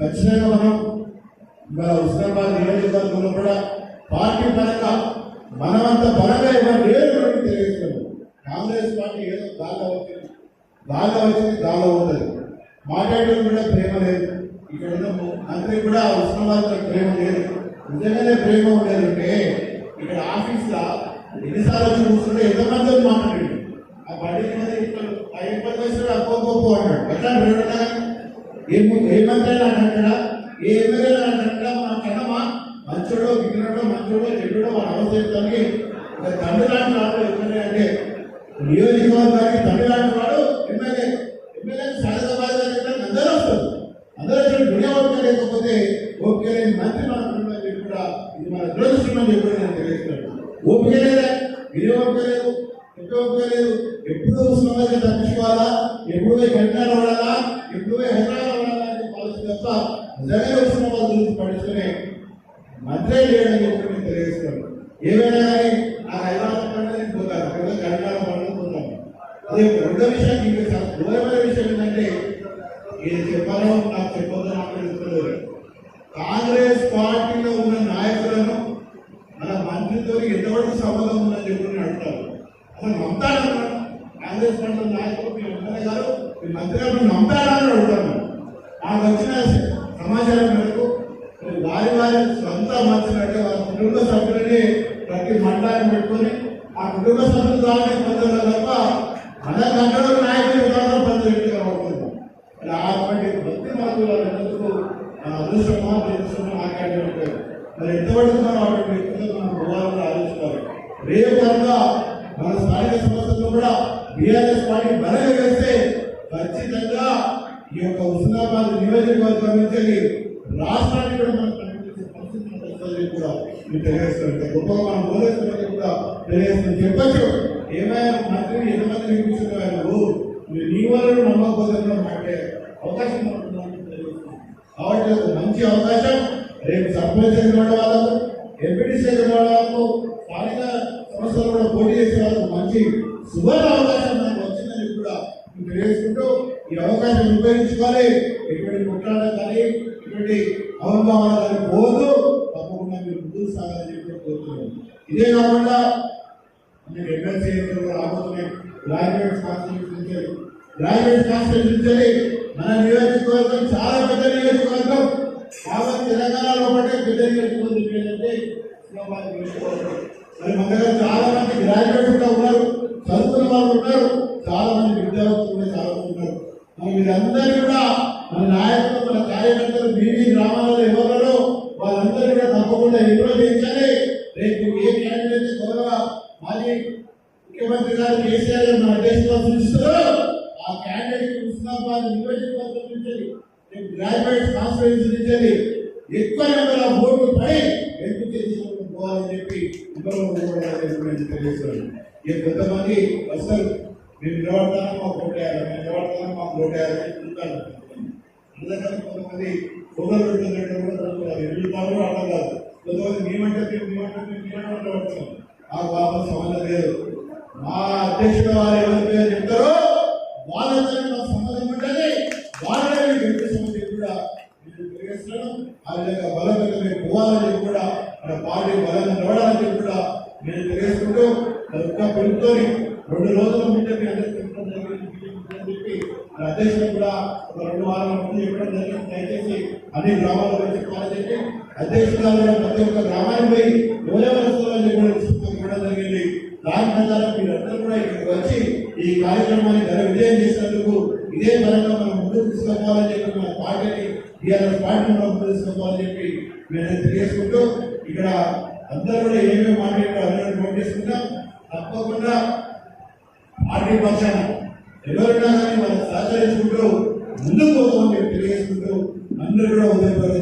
ఖచ్చితంగా మనం మన హుస్నాబాద్ నియోజకవర్గంలో కూడా పార్టీ పరంగా మనమంత బలంగా ఇవ్వడం లేదు తెలియజేస్తున్నాం. కాంగ్రెస్ పార్టీ ఏదో గాల్లో వచ్చింది. గాల్లో వచ్చింది గాల్లో ఉంటుంది మాట్లాడడం కూడా ప్రేమ లేదు. ఇక్కడ ఉన్న మంత్రి కూడా హుస్నాబాద్ ప్రేమ లేదు. నిజంగానే ప్రేమ ఉండేదంటే ఇక్కడ ఆఫీస్లో ఎన్నిసార్లు వచ్చి కూర్చుంటే ఎంతమంది మాట్లాడండి ఆ బండి మీద ఇస్తారు ఆ ఇబ్బంది వస్తే అప్పు అన్నాడు ఎట్లా ప్రేమ ఏం ఏమంటే అంటాడా? ఏ ఎమ్మెల్యే అంటాడా? మన కన్నమా మంచోడో విగ్రహడో మంచోడో చెడుడో మన అవసరానికి ఒక తండ్రి లాంటి వాడు ఎమ్మెల్యే అంటే నియోజకవర్గానికి తండ్రి లాంటి వాడు ఎమ్మెల్యే. ఎమ్మెల్యే సహజ బాధ్యత అందరూ వస్తారు. అందరూ వచ్చి వినియోగం లేకపోతే ఓకే నేను మంత్రి మాత్రమే చెప్పి కూడా ఇది మన దురదృష్టం అని చెప్పి నేను తెలియజేస్తున్నాను. ఓపిక లేదా? వినియోగం లేదు? ఉపయోగం లేదు? ఎప్పుడూ సమాజం తప్పించుకోవాలా ఎప్పుడు గంటలు పడాలా ఎప్పుడు హైదరాబాద్ పడాలా అనే పాలసీ తప్ప నిజంగా ఉస్మాబాద్ గురించి పడుచుకునే మంత్రే లేడని చెప్పి నేను తెలియజేస్తున్నాను. ఏమైనా కానీ ఆ హైదరాబాద్ పండుగ పోతాను లేదా గంటల పండుగ పోతాను అదే రెండో విషయం ఇంకా చాలా దూరమైన విషయం ఏంటంటే ఏది చెప్పాలో నాకు చెప్పొద్దు నాకు తెలుసుకోలేదు కాంగ్రెస్ పార్టీలో ఉన్న నాయకులను మన మంత్రితో ఎంతవరకు సంబంధం ఉందని చెప్పి నేను అసలు నమ్ముతాడు కాంగ్రెస్ పార్టీ నాయకులు మీ ఎమ్మెల్యే గారు మీ మంత్రి గారు మీరు నమ్ముతాడని అడుగుతాను. నాకు వచ్చిన సమాచారం మేరకు వారి వారి సొంత మంత్రులంటే వారి కుటుంబ సభ్యులని ప్రతి మండలాన్ని పెట్టుకొని ఆ కుటుంబ సభ్యుల ద్వారా పొందడం తప్ప మన కంటే నాయకులు ద్వారా పొందలేదు అవుతుంది అటువంటి భక్తి మార్పులు ఎందుకు అదృష్టమా తెలుసుకుని మాట్లాడే మరి ఎంతవరకు మనం అటువంటి వ్యక్తులకు మనం పోవాలని ఆలోచిస్తారు రేపు కనుక మన స్థానిక సంస్థలు కూడా బీఆర్ఎస్ పార్టీ బలంగా వేస్తే ఖచ్చితంగా ఈ యొక్క హుస్నాబాద్ నియోజకవర్గం నుంచి రాష్ట్రానికి కూడా మనం కనిపించే పరిస్థితి మనకు కూడా మీరు తెలియజేస్తారు గొప్పగా మనం కూడా తెలియజేస్తుంది. చెప్పచ్చు. ఏమైనా మంత్రి ఎంతమంది వినిపిస్తున్నారు మీరు నీ వాళ్ళు నమ్మకపోతే మాకే అవకాశం కాబట్టి ఒక మంచి అవకాశం. రేపు సర్పంచ్ ఎదురు వాళ్ళకు ఎంపీటీసీ ఎదురు వాళ్ళకు స్థానిక సంస్థలు కూడా పోటీ చేసే వాళ్ళకు మంచి సువర్ణ అవకాశం మనకు వచ్చిందని కూడా మేము తెలియజేసుకుంటూ అవకాశాన్ని అవకాశం ఉపయోగించుకోవాలి. ఎటువంటి కుట్రాడ కానీ ఎటువంటి అవగాహన కానీ పోదు. తప్పకుండా మీరు ముందుకు సాగాలని చెప్పి కోరుతున్నాను. ఇదే కాకుండా నేను ఎమ్మెల్సీ రాబోతున్నాయి. Graduate constitution graduate graduates constitution మన నియోజకవర్గం చాలా పెద్ద నియోజకవర్గం. కాబట్టి తెలంగాణలో ఒకటే పెద్ద నియోజకవర్గం ఏంటంటే మరి మన దగ్గర చాలా మంది గ్రాడ్యుయేట్స్ కూడా ఉన్నారు. చదువుకున్న వాళ్ళు ఉన్నారు. చాలా మంది విద్యార్థులు కూడా చాలా మంది మరి మీరందరూ కూడా మన నాయకులు మన కార్యకర్తలు మీ గ్రామాలలో ఎవరు వాళ్ళందరూ కూడా తప్పకుండా ఎన్నో చేయించాలి రేపు ఏ క్యాండిడేట్ త్వరగా మాజీ ముఖ్యమంత్రి గారు కేసీఆర్ గారు మన దేశంలో సూచిస్తారో ఆ క్యాండిడేట్ హుస్నాబాద్ నియోజకవర్గం నుంచి రేపు గ్రాడ్యుయేట్ కాన్ఫరెన్స్ నుంచి ఎక్కువ నెంబర్ ఆఫ్ ఓట్లు పడి ఎంపిక చేసుకుంటూ చెప్పి అందరూ తెలియజేస్తున్నాను. ఇక కొంతమంది అసలు మేము నిలబడతాను మాకు ఓటేయాలి మేము నిలబడతాను మాకు ఓటేయాలి ఉంటాను అందుకని కొంతమంది ఫోటోలు పెట్టుకున్నట్టు కూడా జరుగుతుంది. ఎదుగుతారు అర్థం కాదు. కొంతమంది మేమంటే మేము మేమంటే మేము మేమంటే ఉండవచ్చు ఆ బాబు సంబంధం లేదు. మా అధ్యక్షుడు వారు ఎవరి పేరు చెప్తారో వాళ్ళతో మా సంబంధం ఉంటుంది వాళ్ళని మీకు సమస్య కూడా నేను తెలియజేస్తున్నాను ఆ విధంగా బలవంతంగా పోవాలని కూడా మన పార్టీ బలంగా నిలవడాలని కూడా నేను తెలియజేసుకుంటూ మరి పెరుగుతోని రెండు రోజుల ముందే మీ అందరికీ చెప్పడం జరిగింది చెప్పి మన అధ్యక్షుడు కూడా ఒక రెండు వారాల ముందు చెప్పడం జరిగింది. దయచేసి అన్ని గ్రామాల్లో పోయి చెప్పాలని చెప్పి అధ్యక్షుడు ప్రతి ఒక్క గ్రామానికి పోయి ఎవరెవరు వస్తున్నారని కూడా తీసుకొని జరిగింది. దాని ప్రకారం మీరందరూ కూడా ఇక్కడికి వచ్చి ఈ కార్యక్రమాన్ని ఘన విజయం చేసినందుకు ఇదే పరంగా మనం ముందుకు తీసుకోవాలని చెప్పి మన పార్టీని టీఆర్ఎస్ పార్టీని మనం ముందు తీసుకోవాలని చెప్పి మేము తెలియజేసుకుంటూ ఇక్కడ అందరూ కూడా ఏమేమి మాట్లాడారో అందరూ నోట్ చేసుకుంటాం తప్పకుండా పార్టీ పక్షాన ఎవరైనా కానీ మనం సహకరించుకుంటూ ముందుకు పోతామని తెలియజేసుకుంటూ అందరూ కూడా ఉదయపూర్వక